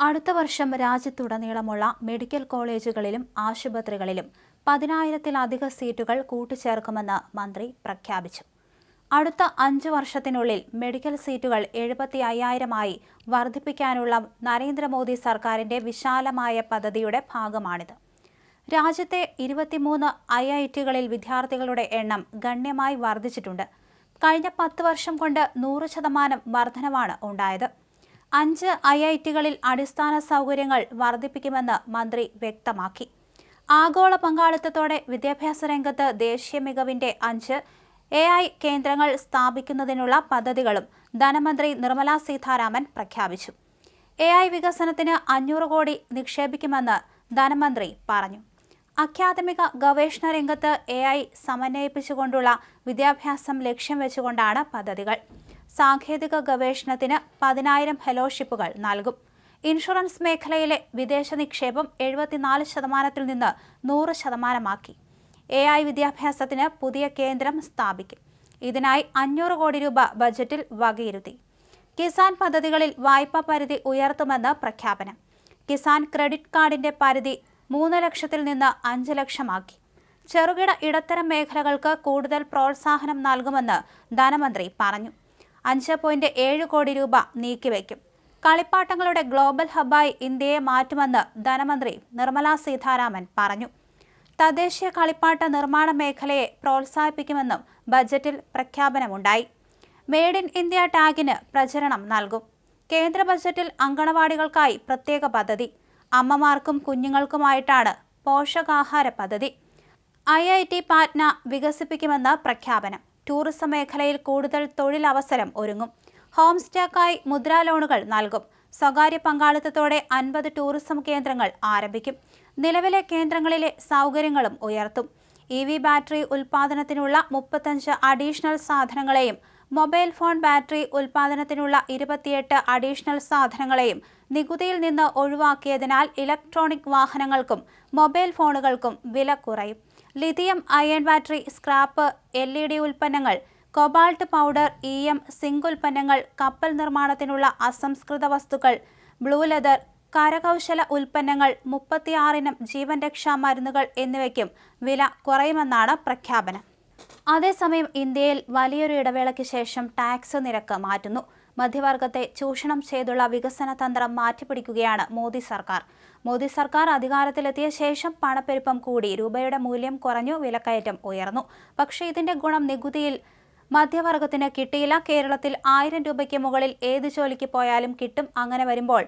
അടുത്ത വർഷം രാജ്യത്തുടനീളമുള്ള മെഡിക്കൽ കോളേജുകളിലും ആശുപത്രികളിലും പതിനായിരത്തിലധികം സീറ്റുകൾ കൂട്ടിച്ചേർക്കുമെന്ന് മന്ത്രി പ്രഖ്യാപിച്ചു. അടുത്ത അഞ്ച് വർഷത്തിനുള്ളിൽ മെഡിക്കൽ സീറ്റുകൾ എഴുപത്തി അയ്യായിരമായി വർദ്ധിപ്പിക്കാനുള്ള നരേന്ദ്രമോദി സർക്കാരിന്റെ വിശാലമായ പദ്ധതിയുടെ ഭാഗമാണിത്. രാജ്യത്തെ ഇരുപത്തിമൂന്ന് ഐ ഐ ടികളിൽ വിദ്യാർത്ഥികളുടെ എണ്ണം ഗണ്യമായി വർദ്ധിച്ചിട്ടുണ്ട്. കഴിഞ്ഞ പത്ത് വർഷം കൊണ്ട് നൂറ് ശതമാനം വർധനവാണ് ഉണ്ടായത്. അഞ്ച് ഐ ഐ ടികളിൽ അടിസ്ഥാന സൗകര്യങ്ങൾ വർദ്ധിപ്പിക്കുമെന്ന് മന്ത്രി വ്യക്തമാക്കി. ആഗോള പങ്കാളിത്തത്തോടെ വിദ്യാഭ്യാസ രംഗത്ത് ദേശീയ മികവിന്റെ അഞ്ച് എ ഐ കേന്ദ്രങ്ങൾ സ്ഥാപിക്കുന്നതിനുള്ള പദ്ധതികളും ധനമന്ത്രി നിർമ്മല സീതാരാമൻ പ്രഖ്യാപിച്ചു. എ ഐ വികസനത്തിന് അഞ്ഞൂറ് കോടി നിക്ഷേപിക്കുമെന്ന് ധനമന്ത്രി പറഞ്ഞു. അക്കാദമിക ഗവേഷണ രംഗത്ത് എ ഐ സമന്വയിപ്പിച്ചുകൊണ്ടുള്ള വിദ്യാഭ്യാസം ലക്ഷ്യം വെച്ചുകൊണ്ടാണ് പദ്ധതികൾ. സാങ്കേതിക ഗവേഷണത്തിന് പതിനായിരം ഫെലോഷിപ്പുകൾ നൽകും. ഇൻഷുറൻസ് മേഖലയിലെ വിദേശ നിക്ഷേപം എഴുപത്തിനാല് ശതമാനത്തിൽ നിന്ന് നൂറ് ശതമാനമാക്കി. എ ഐ വിദ്യാഭ്യാസത്തിന് പുതിയ കേന്ദ്രം സ്ഥാപിക്കും. ഇതിനായി അഞ്ഞൂറ് കോടി രൂപ ബജറ്റിൽ വകയിരുത്തി. കിസാൻ പദ്ധതികളിൽ വായ്പാ പരിധി ഉയർത്തുമെന്ന് പ്രഖ്യാപനം. കിസാൻ ക്രെഡിറ്റ് കാർഡിന്റെ പരിധി മൂന്ന് ലക്ഷത്തിൽ നിന്ന് അഞ്ച് ലക്ഷമാക്കി. ചെറുകിട ഇടത്തരം മേഖലകൾക്ക് കൂടുതൽ പ്രോത്സാഹനം നൽകുമെന്ന് ധനമന്ത്രി പറഞ്ഞു. അഞ്ച് പോയിന്റ് ഏഴ് കോടി രൂപ നീക്കിവെക്കും. കളിപ്പാട്ടങ്ങളുടെ ഗ്ലോബൽ ഹബ്ബായി ഇന്ത്യയെ മാറ്റുമെന്ന് ധനമന്ത്രി നിർമ്മല സീതാരാമൻ പറഞ്ഞു. തദ്ദേശീയ കളിപ്പാട്ട നിർമ്മാണ മേഖലയെ പ്രോത്സാഹിപ്പിക്കുമെന്നും ബജറ്റിൽ പ്രഖ്യാപനമുണ്ടായി. മെയ്ഡ് ഇൻ ഇന്ത്യ ടാഗിന് പ്രചരണം നൽകും. കേന്ദ്ര ബജറ്റിൽ അങ്കണവാടികൾക്കായി പ്രത്യേക പദ്ധതി. അമ്മമാർക്കും കുഞ്ഞുങ്ങൾക്കുമായിട്ടാണ് പോഷകാഹാര പദ്ധതി. ഐ ഐ ടി പാറ്റ്ന വികസിപ്പിക്കുമെന്ന് പ്രഖ്യാപനം. ടൂറിസം മേഖലയിൽ കൂടുതൽ തൊഴിലവസരം ഒരുങ്ങും. ഹോം സ്റ്റേക്കായി മുദ്രാ ലോണുകൾ നൽകും. സ്വകാര്യ പങ്കാളിത്തത്തോടെ അൻപത് ടൂറിസം കേന്ദ്രങ്ങൾ ആരംഭിക്കും. നിലവിലെ കേന്ദ്രങ്ങളിലെ സൗകര്യങ്ങളും ഉയർത്തും. ഇ വി ബാറ്ററി ഉൽപാദനത്തിനുള്ള മുപ്പത്തഞ്ച് അഡീഷണൽ സാധനങ്ങളെയും മൊബൈൽ ഫോൺ ബാറ്ററി ഉൽപാദനത്തിനുള്ള ഇരുപത്തിയെട്ട് അഡീഷണൽ സാധനങ്ങളെയും നികുതിയിൽ നിന്ന് ഒഴിവാക്കിയതിനാൽ ഇലക്ട്രോണിക് വാഹനങ്ങൾക്കും മൊബൈൽ ഫോണുകൾക്കും വില കുറയും. Lithium ion battery scrap L E D ഉൽപ്പന്നങ്ങൾ cobalt powder E M zinc ഉൽപ്പന്നങ്ങൾ കപ്പൽ നിർമ്മാണത്തിനുള്ള അസംസ്കൃത വസ്തുക്കൾ ബ്ലൂ ലെതർ കരകൗശല ഉൽപ്പന്നങ്ങൾ മുപ്പത്തിയാറിനം ജീവൻ രക്ഷാ മരുന്നുകൾ എന്നിവയ്ക്കും വില കുറയുമെന്നാണ് പ്രഖ്യാപനം. അതേസമയം ഇന്ത്യയിൽ വലിയൊരു ഇടവേളയ്ക്ക് ശേഷം ടാക്സ് നിരക്ക് മാറ്റുന്നു. മധ്യവർഗത്തെ ചൂഷണം ചെയ്തുള്ള വികസന തന്ത്രം മാറ്റിപ്പിടിക്കുകയാണ് മോദി സർക്കാർ. മോദി സർക്കാർ അധികാരത്തിലെത്തിയ ശേഷം പണപ്പെരുപ്പം കൂടി രൂപയുടെ മൂല്യം കുറഞ്ഞു വിലക്കയറ്റം ഉയർന്നു. പക്ഷേ ഇതിന്റെ ഗുണം നികുതിയിൽ മധ്യവർഗത്തിന് കിട്ടിയില്ല. കേരളത്തിൽ ആയിരം രൂപയ്ക്ക് മുകളിൽ ഏത് ജോലിക്ക് പോയാലും കിട്ടും. അങ്ങനെ വരുമ്പോൾ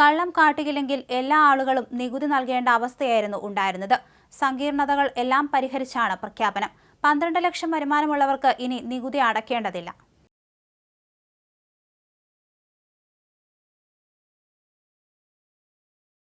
കള്ളം കാട്ടുകില്ലെങ്കിൽ എല്ലാ ആളുകളും നികുതി നൽകേണ്ട അവസ്ഥയായിരുന്നു ഉണ്ടായിരുന്നത്. സങ്കീർണതകൾ എല്ലാം പരിഹരിച്ചാണ് പ്രഖ്യാപനം. പന്ത്രണ്ട് ലക്ഷം വരുമാനമുള്ളവർക്ക് ഇനി നികുതി അടയ്ക്കേണ്ടതില്ല.